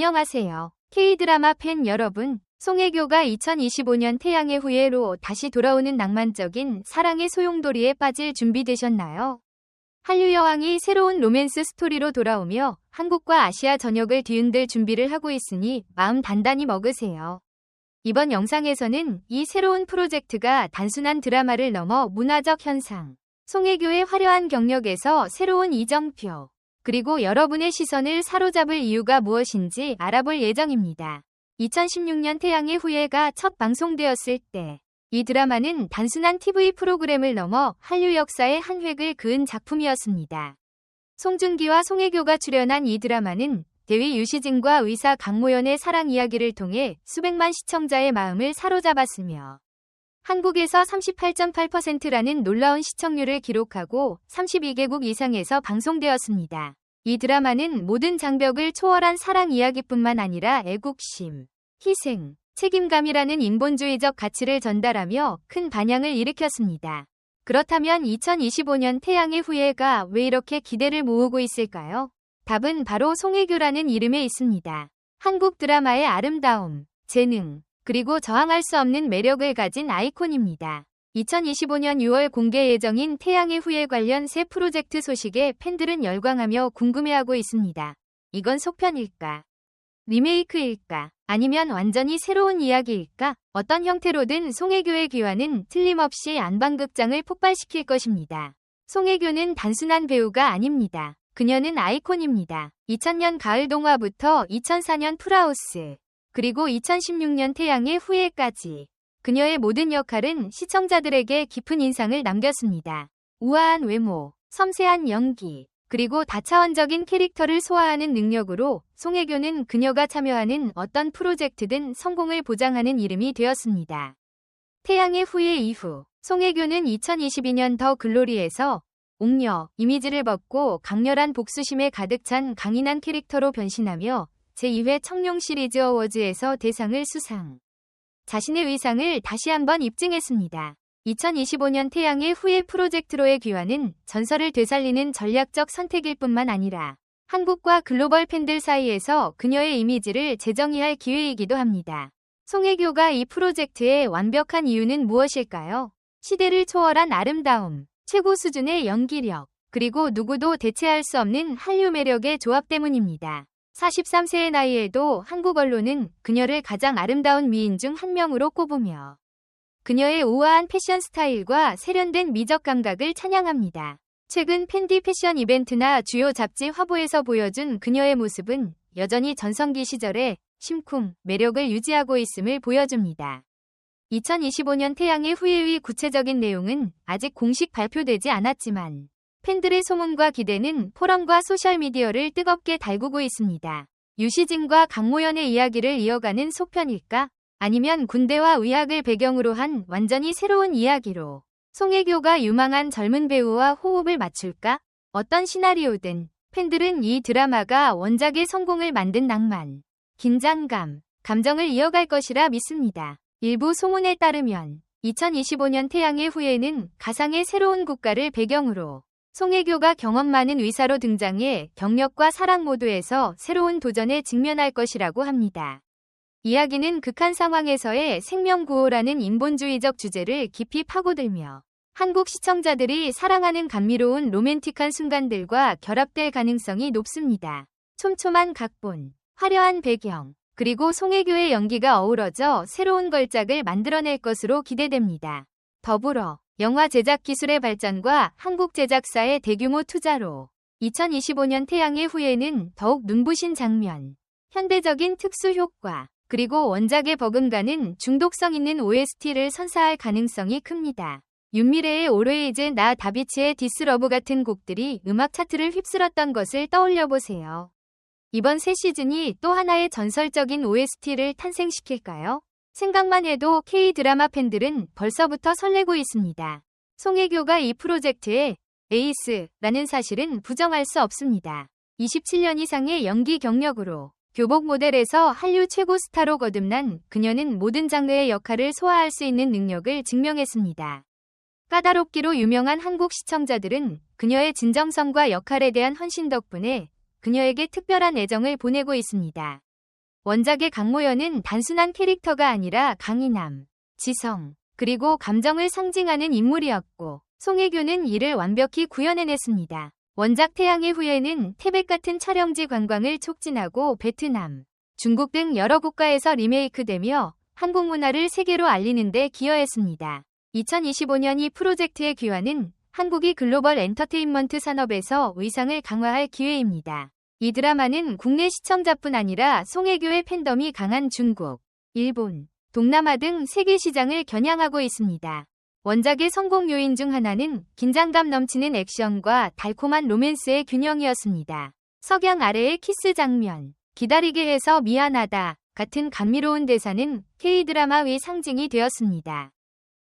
안녕하세요. K-드라마 팬 여러분. 송혜교가 2025년 태양의 후예로 다시 돌아오는 낭만적인 사랑의 소용돌이에 빠질 준비되셨나요? 한류 여왕이 새로운 로맨스 스토리로 돌아오며 한국과 아시아 전역을 뒤흔들 준비를 하고 있으니 마음 단단히 먹으세요. 이번 영상에서는 이 새로운 프로젝트가 단순한 드라마를 넘어 문화적 현상, 송혜교의 화려한 경력에서 새로운 이정표, 그리고 여러분의 시선을 사로잡을 이유가 무엇인지 알아볼 예정입니다. 2016년 태양의 후예가 첫 방송되었을 때 이 드라마는 단순한 TV 프로그램을 넘어 한류 역사의 한 획을 그은 작품이었습니다. 송중기와 송혜교가 출연한 이 드라마는 대위 유시진과 의사 강모연의 사랑 이야기를 통해 수백만 시청자의 마음을 사로잡았으며 한국에서 38.8%라는 놀라운 시청률을 기록하고 32개국 이상에서 방송되었습니다. 이 드라마는 모든 장벽을 초월한 사랑 이야기뿐만 아니라 애국심, 희생, 책임감이라는 인본주의적 가치를 전달하며 큰 반향을 일으켰습니다. 그렇다면 2025년 태양의 후예가 왜 이렇게 기대를 모으고 있을까요? 답은 바로 송혜교라는 이름에 있습니다. 한국 드라마의 아름다움, 재능, 그리고 저항할 수 없는 매력을 가진 아이콘입니다. 2025년 6월 공개 예정인 태양의 후예 관련 새 프로젝트 소식에 팬들은 열광하며 궁금해하고 있습니다. 이건 속편일까? 리메이크일까? 아니면 완전히 새로운 이야기일까? 어떤 형태로든 송혜교의 귀환은 틀림없이 안방극장을 폭발시킬 것입니다. 송혜교는 단순한 배우가 아닙니다. 그녀는 아이콘입니다. 2000년 가을 동화부터 2004년 프라우스, 그리고 2016년 태양의 후예까지 그녀의 모든 역할은 시청자들에게 깊은 인상을 남겼습니다. 우아한 외모, 섬세한 연기, 그리고 다차원적인 캐릭터를 소화하는 능력으로 송혜교는 그녀가 참여하는 어떤 프로젝트든 성공을 보장하는 이름이 되었습니다. 태양의 후예 이후 송혜교는 2022년 더 글로리에서 옥녀 이미지를 벗고 강렬한 복수심에 가득 찬 강인한 캐릭터로 변신하며 제2회 청룡 시리즈 어워즈에서 대상을 수상. 자신의 의상을 다시 한번 입증했습니다. 2025년 태양의 후예 프로젝트로의 귀환은 전설을 되살리는 전략적 선택일 뿐만 아니라 한국과 글로벌 팬들 사이에서 그녀의 이미지를 재정의할 기회이기도 합니다. 송혜교가 이 프로젝트의 완벽한 이유는 무엇일까요? 시대를 초월한 아름다움, 최고 수준의 연기력, 그리고 누구도 대체할 수 없는 한류 매력의 조합 때문입니다. 43세의 나이에도 한국 언론은 그녀를 가장 아름다운 미인 중 한 명으로 꼽으며 그녀의 우아한 패션 스타일과 세련된 미적 감각을 찬양합니다. 최근 팬디 패션 이벤트나 주요 잡지 화보에서 보여준 그녀의 모습은 여전히 전성기 시절의 심쿵, 매력을 유지하고 있음을 보여줍니다. 2025년 태양의 후예의 구체적인 내용은 아직 공식 발표되지 않았지만 팬들의 소문과 기대는 포럼과 소셜미디어를 뜨겁게 달구고 있습니다. 유시진과 강모연의 이야기를 이어가는 속편일까? 아니면 군대와 의학을 배경으로 한 완전히 새로운 이야기로 송혜교가 유망한 젊은 배우와 호흡을 맞출까? 어떤 시나리오든 팬들은 이 드라마가 원작의 성공을 만든 낭만, 긴장감, 감정을 이어갈 것이라 믿습니다. 일부 소문에 따르면 2025년 태양의 후예는 가상의 새로운 국가를 배경으로 송혜교가 경험 많은 의사로 등장해 경력과 사랑 모두에서 새로운 도전에 직면할 것이라고 합니다. 이야기는 극한 상황에서의 생명구호라는 인본주의적 주제를 깊이 파고들며 한국 시청자들이 사랑하는 감미로운 로맨틱한 순간들과 결합될 가능성이 높습니다. 촘촘한 각본, 화려한 배경, 그리고 송혜교의 연기가 어우러져 새로운 걸작을 만들어낼 것으로 기대됩니다. 더불어 영화 제작 기술의 발전과 한국 제작사의 대규모 투자로 2025년 태양의 후예는 더욱 눈부신 장면, 현대적인 특수 효과, 그리고 원작의 버금가는 중독성 있는 OST를 선사할 가능성이 큽니다. 윤미래의 오레이즈 나 다비치의 디스러브 같은 곡들이 음악 차트를 휩쓸었던 것을 떠올려 보세요. 이번 새 시즌이 또 하나의 전설적인 OST를 탄생시킬까요? 생각만 해도 K-드라마 팬들은 벌써부터 설레고 있습니다. 송혜교가 이 프로젝트의 에이스라는 사실은 부정할 수 없습니다. 27년 이상의 연기 경력으로 교복 모델에서 한류 최고 스타로 거듭난 그녀는 모든 장르의 역할을 소화할 수 있는 능력을 증명했습니다. 까다롭기로 유명한 한국 시청자들은 그녀의 진정성과 역할에 대한 헌신 덕분에 그녀에게 특별한 애정을 보내고 있습니다. 원작의 강모연은 단순한 캐릭터가 아니라 강인함, 지성, 그리고 감정을 상징하는 인물이었고, 송혜교는 이를 완벽히 구현해냈습니다. 원작 태양의 후예는 태백 같은 촬영지 관광을 촉진하고 베트남, 중국 등 여러 국가에서 리메이크되며 한국 문화를 세계로 알리는 데 기여했습니다. 2025년 이 프로젝트의 귀환은 한국이 글로벌 엔터테인먼트 산업에서 의상을 강화할 기회입니다. 이 드라마는 국내 시청자뿐 아니라 송혜교의 팬덤이 강한 중국, 일본, 동남아 등 세계 시장을 겨냥하고 있습니다. 원작의 성공 요인 중 하나는 긴장감 넘치는 액션과 달콤한 로맨스의 균형이었습니다. 석양 아래의 키스 장면, 기다리게 해서 미안하다 같은 감미로운 대사는 K-드라마의 상징이 되었습니다.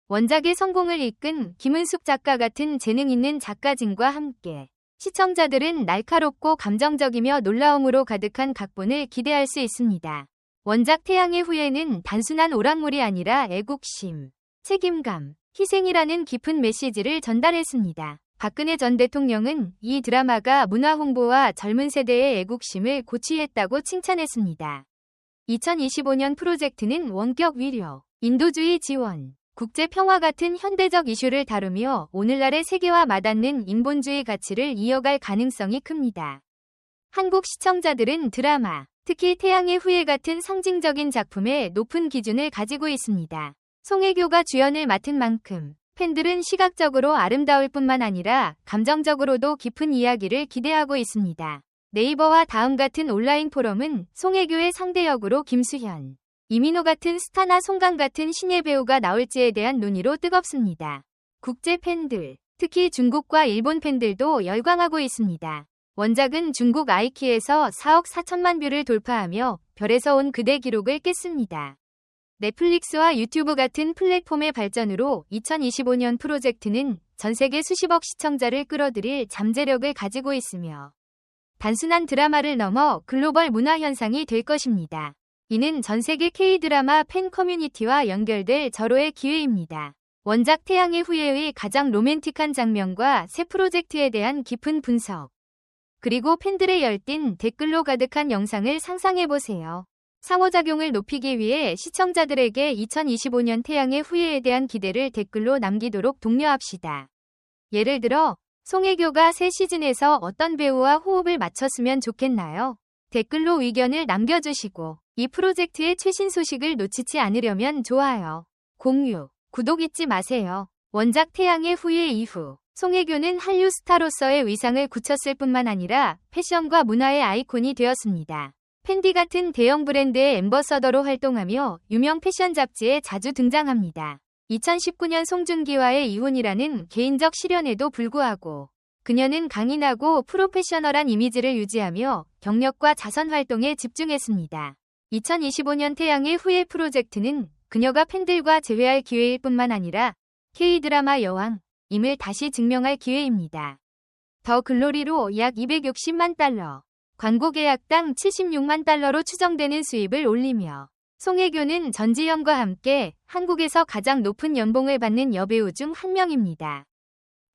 원작의 성공을 이끈 김은숙 작가 같은 재능 있는 작가진과 함께 시청자들은 날카롭고 감정적이며 놀라움으로 가득한 각본을 기대할 수 있습니다. 원작 태양의 후예는 단순한 오락물이 아니라 애국심, 책임감, 희생이라는 깊은 메시지를 전달했습니다. 박근혜 전 대통령은 이 드라마가 문화 홍보와 젊은 세대의 애국심을 고취했다고 칭찬했습니다. 2025년 프로젝트는 원격 위료, 인도주의 지원, 국제 평화 같은 현대적 이슈를 다루며 오늘날의 세계와 맞닿는 인본주의 가치를 이어갈 가능성이 큽니다. 한국 시청자들은 드라마, 특히 태양의 후예 같은 상징적인 작품에 높은 기준을 가지고 있습니다. 송혜교가 주연을 맡은 만큼 팬들은 시각적으로 아름다울 뿐만 아니라 감정적으로도 깊은 이야기를 기대하고 있습니다. 네이버와 다음 같은 온라인 포럼은 송혜교의 상대 역으로 김수현, 이민호 같은 스타나 송강 같은 신예 배우가 나올지에 대한 논의로 뜨겁습니다. 국제 팬들, 특히 중국과 일본 팬들도 열광하고 있습니다. 원작은 중국 아이키에서 4억 4천만 뷰를 돌파하며 별에서 온 그대 기록을 깼습니다. 넷플릭스와 유튜브 같은 플랫폼의 발전으로 2025년 프로젝트는 전 세계 수십억 시청자를 끌어들일 잠재력을 가지고 있으며 단순한 드라마를 넘어 글로벌 문화 현상이 될 것입니다. 이는 전 세계 K-드라마 팬 커뮤니티와 연결될 절호의 기회입니다. 원작 태양의 후예의 가장 로맨틱한 장면과 새 프로젝트에 대한 깊은 분석, 그리고 팬들의 열띤 댓글로 가득한 영상을 상상해보세요. 상호작용을 높이기 위해 시청자들에게 2025년 태양의 후예에 대한 기대를 댓글로 남기도록 독려합시다. 예를 들어, 송혜교가 새 시즌에서 어떤 배우와 호흡을 맞췄으면 좋겠나요? 댓글로 의견을 남겨주시고, 이 프로젝트의 최신 소식을 놓치지 않으려면 좋아요, 공유, 구독 잊지 마세요. 원작 태양의 후예 이후, 송혜교는 한류 스타로서의 위상을 굳혔을 뿐만 아니라 패션과 문화의 아이콘이 되었습니다. 팬디 같은 대형 브랜드의 엠버서더로 활동하며 유명 패션 잡지에 자주 등장합니다. 2019년 송중기와의 이혼이라는 개인적 시련에도 불구하고 그녀는 강인하고 프로페셔널한 이미지를 유지하며 경력과 자선 활동에 집중했습니다. 2025년 태양의 후예 프로젝트는 그녀가 팬들과 재회할 기회일 뿐만 아니라 K-드라마 여왕, 임을 다시 증명할 기회입니다. 더 글로리로 약 260만 달러, 광고 계약당 76만 달러로 추정되는 수입을 올리며 송혜교는 전지현과 함께 한국에서 가장 높은 연봉을 받는 여배우 중 한 명입니다.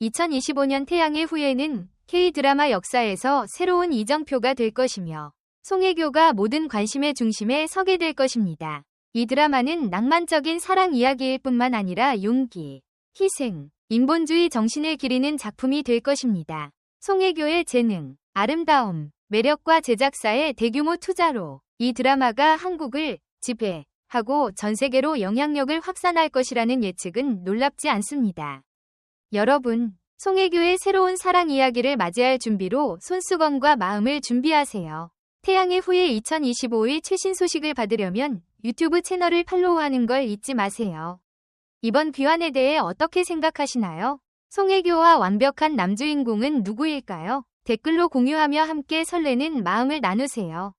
2025년 태양의 후예는 K-드라마 역사에서 새로운 이정표가 될 것이며 송혜교가 모든 관심의 중심에 서게 될 것입니다. 이 드라마는 낭만적인 사랑 이야기일 뿐만 아니라 용기, 희생, 인본주의 정신을 기리는 작품이 될 것입니다. 송혜교의 재능, 아름다움, 매력과 제작사의 대규모 투자로 이 드라마가 한국을 지배하고 전 세계로 영향력을 확산할 것이라는 예측은 놀랍지 않습니다. 여러분, 송혜교의 새로운 사랑 이야기를 맞이할 준비로 손수건과 마음을 준비하세요. 태양의 후예 2025의 최신 소식을 받으려면 유튜브 채널을 팔로우하는 걸 잊지 마세요. 이번 귀환에 대해 어떻게 생각하시나요? 송혜교와 완벽한 남주인공은 누구일까요? 댓글로 공유하며 함께 설레는 마음을 나누세요.